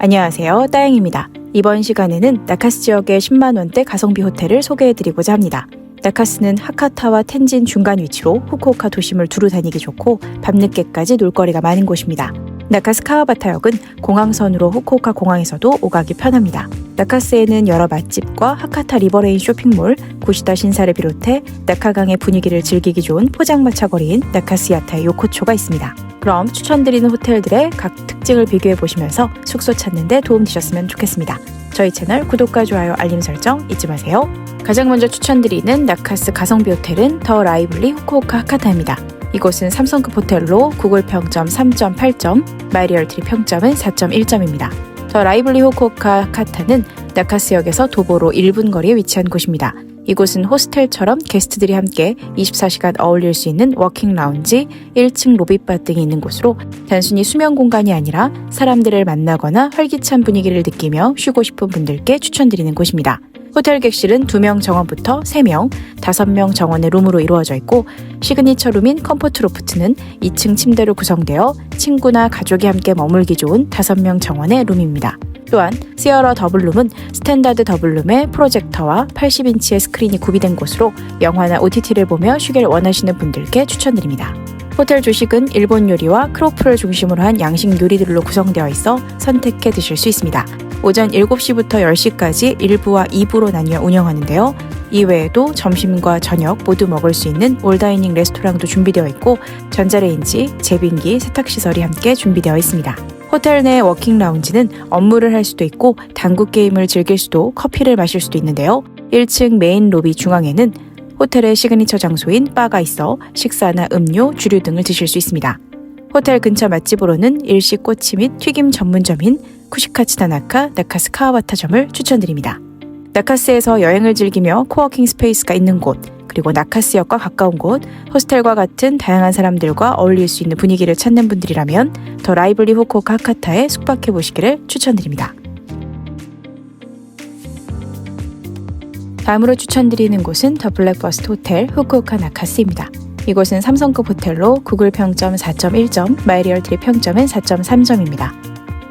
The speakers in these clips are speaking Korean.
안녕하세요. 따영입니다. 이번 시간에는 나카스 지역의 10만원대 가성비 호텔을 소개해드리고자 합니다. 나카스는 하카타와 텐진 중간 위치로 후쿠오카 도심을 두루 다니기 좋고 밤늦게까지 놀거리가 많은 곳입니다. 나카스 카와바타역은 공항선으로 후쿠오카 공항에서도 오가기 편합니다. 나카스에는 여러 맛집과 하카타 리버레인 쇼핑몰, 구시다 신사를 비롯해 나카강의 분위기를 즐기기 좋은 포장마차 거리인 나카스 야타의 요코초가 있습니다. 그럼 추천드리는 호텔들의 각 특징을 비교해 보시면서 숙소 찾는 데 도움 되셨으면 좋겠습니다. 저희 채널 구독과 좋아요, 알림 설정 잊지 마세요. 가장 먼저 추천드리는 나카스 가성비 호텔은 더 라이블리 후쿠오카 하카타입니다. 이곳은 삼성급 호텔로 구글 평점 3.8점, 마리얼트리 평점은 4.1점입니다. 더 라이블리 후쿠오카 하카타는 나카스역에서 도보로 1분 거리에 위치한 곳입니다. 이곳은 호스텔처럼 게스트들이 함께 24시간 어울릴 수 있는 워킹 라운지, 1층 로비바 등이 있는 곳으로 단순히 수면 공간이 아니라 사람들을 만나거나 활기찬 분위기를 느끼며 쉬고 싶은 분들께 추천드리는 곳입니다. 호텔 객실은 2명 정원부터 3명, 5명 정원의 룸으로 이루어져 있고 시그니처 룸인 컴포트 로프트는 2층 침대로 구성되어 친구나 가족이 함께 머물기 좋은 5명 정원의 룸입니다. 또한 시어러 더블룸은 스탠다드 더블룸에 프로젝터와 80인치의 스크린이 구비된 곳으로 영화나 OTT를 보며 쉬길 원하시는 분들께 추천드립니다. 호텔 조식은 일본 요리와 크로플을 중심으로 한 양식 요리들로 구성되어 있어 선택해 드실 수 있습니다. 오전 7시부터 10시까지 1부와 2부로 나뉘어 운영하는데요. 이외에도 점심과 저녁 모두 먹을 수 있는 올다이닝 레스토랑도 준비되어 있고 전자레인지, 제빙기, 세탁시설이 함께 준비되어 있습니다. 호텔 내 워킹 라운지는 업무를 할 수도 있고 당구 게임을 즐길 수도 커피를 마실 수도 있는데요. 1층 메인 로비 중앙에는 호텔의 시그니처 장소인 바가 있어 식사나 음료, 주류 등을 드실 수 있습니다. 호텔 근처 맛집으로는 일식 꼬치 및 튀김 전문점인 쿠시카츠 다나카 나카스 카와바타점을 추천드립니다. 나카스에서 여행을 즐기며 코워킹 스페이스가 있는 곳, 그리고 나카스역과 가까운 곳, 호스텔과 같은 다양한 사람들과 어울릴 수 있는 분위기를 찾는 분들이라면 더 라이블리 후쿠오카 하카타에 숙박해 보시기를 추천드립니다. 다음으로 추천드리는 곳은 더 블랙버스트 호텔 후쿠오카 나카스입니다. 이곳은 삼성급 호텔로 구글 평점 4.1점, 마이리얼트리 평점은 4.3점입니다.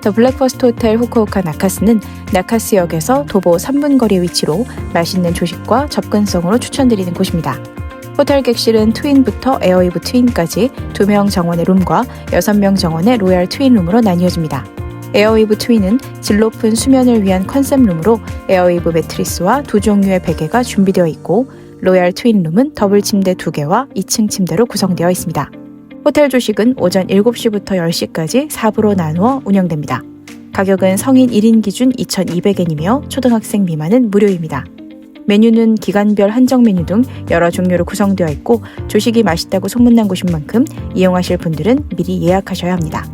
더 블랙버스트 호텔 후쿠오카 나카스는 나카스역에서 도보 3분 거리 위치로 맛있는 조식과 접근성으로 추천드리는 곳입니다. 호텔 객실은 트윈부터 에어이브 트윈까지 2명 정원의 룸과 6명 정원의 로얄 트윈룸으로 나뉘어집니다. 에어웨이브 트윈은 질 높은 수면을 위한 컨셉 룸으로 에어웨이브 매트리스와 두 종류의 베개가 준비되어 있고 로얄 트윈룸은 더블 침대 2개와 2층 침대로 구성되어 있습니다. 호텔 조식은 오전 7시부터 10시까지 4부로 나누어 운영됩니다. 가격은 성인 1인 기준 2,200엔이며 초등학생 미만은 무료입니다. 메뉴는 기간별 한정 메뉴 등 여러 종류로 구성되어 있고 조식이 맛있다고 소문난 곳인 만큼 이용하실 분들은 미리 예약하셔야 합니다.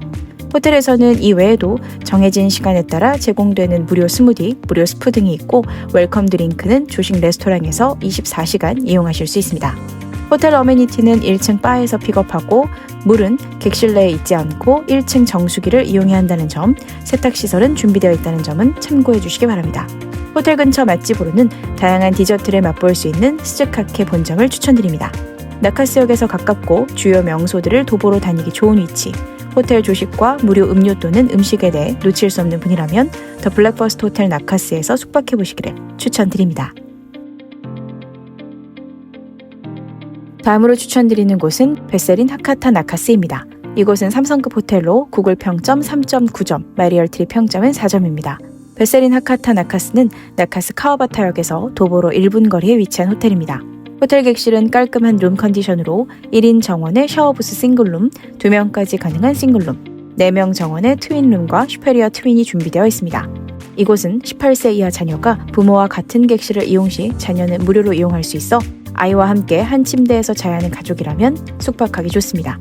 호텔에서는 이 외에도 정해진 시간에 따라 제공되는 무료 스무디, 무료 스프 등이 있고 웰컴 드링크는 조식 레스토랑에서 24시간 이용하실 수 있습니다. 호텔 어메니티는 1층 바에서 픽업하고 물은 객실 내에 있지 않고 1층 정수기를 이용해야 한다는 점, 세탁시설은 준비되어 있다는 점은 참고해 주시기 바랍니다. 호텔 근처 맛집으로는 다양한 디저트를 맛볼 수 있는 스즈카케 본점을 추천드립니다. 나카스역에서 가깝고 주요 명소들을 도보로 다니기 좋은 위치, 호텔 조식과 무료 음료 또는 음식에 대해 놓칠 수 없는 분이라면 더 블랙버스트 호텔 나카스에서 숙박해 보시기를 추천드립니다. 다음으로 추천드리는 곳은 베세린 하카타 나카스입니다. 이곳은 삼성급 호텔로 구글 평점 3.9점, 마리얼트리 평점은 4점입니다. 베세린 하카타 나카스는 나카스 카와바타역에서 도보로 1분 거리에 위치한 호텔입니다. 호텔 객실은 깔끔한 룸 컨디션으로 1인 정원의 샤워부스 싱글룸, 2명까지 가능한 싱글룸, 4명 정원의 트윈룸과 슈페리어 트윈이 준비되어 있습니다. 이곳은 18세 이하 자녀가 부모와 같은 객실을 이용 시 자녀는 무료로 이용할 수 있어 아이와 함께 한 침대에서 자야 하는 가족이라면 숙박하기 좋습니다.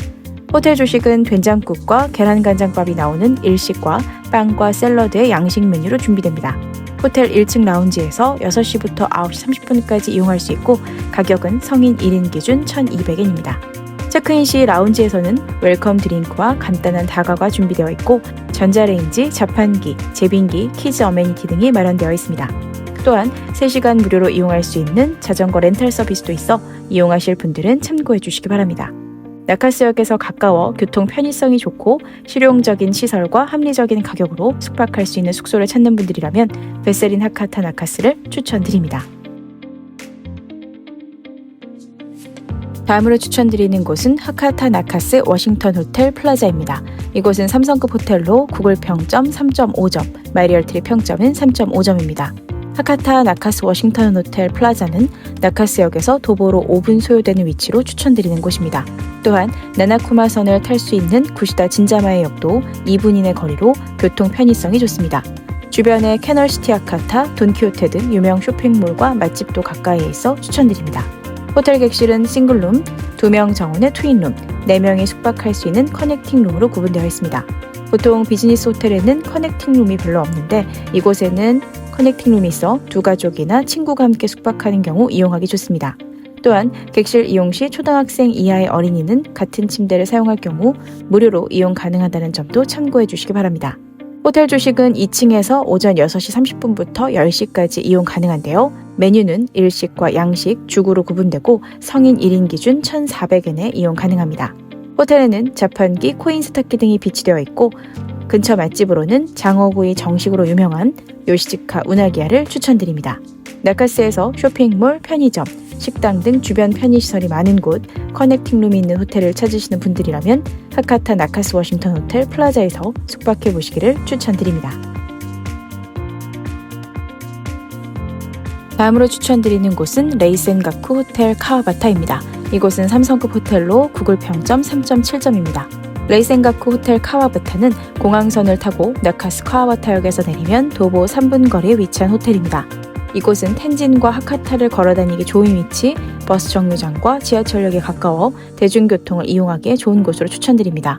호텔 조식은 된장국과 계란간장밥이 나오는 일식과 빵과 샐러드의 양식 메뉴로 준비됩니다. 호텔 1층 라운지에서 6시부터 9시 30분까지 이용할 수 있고 가격은 성인 1인 기준 1,200엔입니다. 체크인 시 라운지에서는 웰컴 드링크와 간단한 다가가 준비되어 있고 전자레인지, 자판기, 제빙기, 키즈 어메니티 등이 마련되어 있습니다. 또한 3시간 무료로 이용할 수 있는 자전거 렌탈 서비스도 있어 이용하실 분들은 참고해 주시기 바랍니다. 나카스역에서 가까워 교통 편의성이 좋고 실용적인 시설과 합리적인 가격으로 숙박할 수 있는 숙소를 찾는 분들이라면 베세린 하카타 나카스를 추천드립니다. 다음으로 추천드리는 곳은 하카타 나카스 워싱턴 호텔 플라자입니다. 이곳은 삼성급 호텔로 구글 평점 3.5점, 마리얼트리 평점은 3.5점입니다. 하카타 나카스 워싱턴 호텔 플라자는 나카스역에서 도보로 5분 소요되는 위치로 추천드리는 곳입니다. 또한 나나쿠마선을 탈 수 있는 구시다 진자마의 역도 2분 이내 거리로 교통 편의성이 좋습니다. 주변에 캐널시티 아카타, 돈키호테 등 유명 쇼핑몰과 맛집도 가까이에 있어 추천드립니다. 호텔 객실은 싱글룸, 2명 정원의 트윈룸, 4명이 숙박할 수 있는 커넥팅룸으로 구분되어 있습니다. 보통 비즈니스 호텔에는 커넥팅룸이 별로 없는데 이곳에는 커넥팅룸이 있어 두 가족이나 친구가 함께 숙박하는 경우 이용하기 좋습니다. 또한 객실 이용 시 초등학생 이하의 어린이는 같은 침대를 사용할 경우 무료로 이용 가능하다는 점도 참고해 주시기 바랍니다. 호텔 조식은 2층에서 오전 6시 30분부터 10시까지 이용 가능한데요. 메뉴는 일식과 양식, 죽으로 구분되고 성인 1인 기준 1,400엔에 이용 가능합니다. 호텔에는 자판기, 코인 스타키 등이 비치되어 있고 근처 맛집으로는 장어구이 정식으로 유명한 요시지카 우나기야를 추천드립니다. 나카스에서 쇼핑몰, 편의점, 식당 등 주변 편의시설이 많은 곳, 커넥팅룸이 있는 호텔을 찾으시는 분들이라면 하카타 나카스 워싱턴 호텔 플라자에서 숙박해 보시기를 추천드립니다. 다음으로 추천드리는 곳은 레이센가쿠 호텔 카와바타입니다. 이곳은 삼성급 호텔로 구글 평점 3.7점입니다. 레이센가쿠 호텔 카와바타는 공항선을 타고 나카스 카와바타역에서 내리면 도보 3분 거리에 위치한 호텔입니다. 이곳은 텐진과 하카타를 걸어다니기 좋은 위치, 버스 정류장과 지하철역에 가까워 대중교통을 이용하기에 좋은 곳으로 추천드립니다.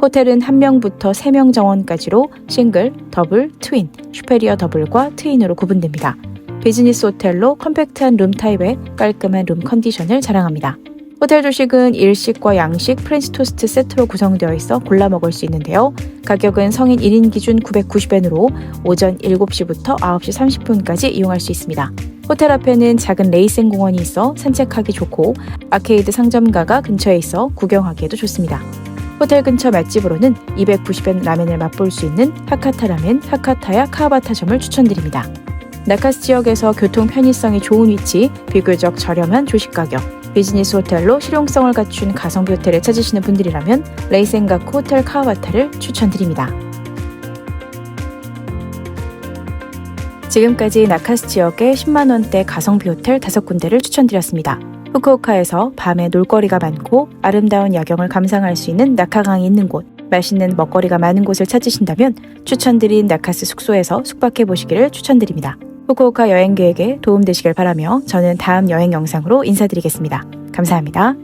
호텔은 1명부터 3명 정원까지로 싱글, 더블, 트윈, 슈페리어 더블과 트윈으로 구분됩니다. 비즈니스 호텔로 컴팩트한 룸 타입의 깔끔한 룸 컨디션을 자랑합니다. 호텔 조식은 일식과 양식, 프렌치 토스트 세트로 구성되어 있어 골라 먹을 수 있는데요. 가격은 성인 1인 기준 990엔으로 오전 7시부터 9시 30분까지 이용할 수 있습니다. 호텔 앞에는 작은 레이센 공원이 있어 산책하기 좋고 아케이드 상점가가 근처에 있어 구경하기에도 좋습니다. 호텔 근처 맛집으로는 290엔 라멘을 맛볼 수 있는 하카타 라멘, 하카타야 카바타점을 추천드립니다. 나카스 지역에서 교통 편의성이 좋은 위치, 비교적 저렴한 조식 가격, 비즈니스 호텔로 실용성을 갖춘 가성비 호텔을 찾으시는 분들이라면 레이센가쿠 호텔 카와바타를 추천드립니다. 지금까지 나카스 지역의 10만원대 가성비 호텔 5군데를 추천드렸습니다. 후쿠오카에서 밤에 놀거리가 많고 아름다운 야경을 감상할 수 있는 나카강이 있는 곳, 맛있는 먹거리가 많은 곳을 찾으신다면 추천드린 나카스 숙소에서 숙박해 보시기를 추천드립니다. 후쿠오카 여행 계획에 도움되시길 바라며 저는 다음 여행 영상으로 인사드리겠습니다. 감사합니다.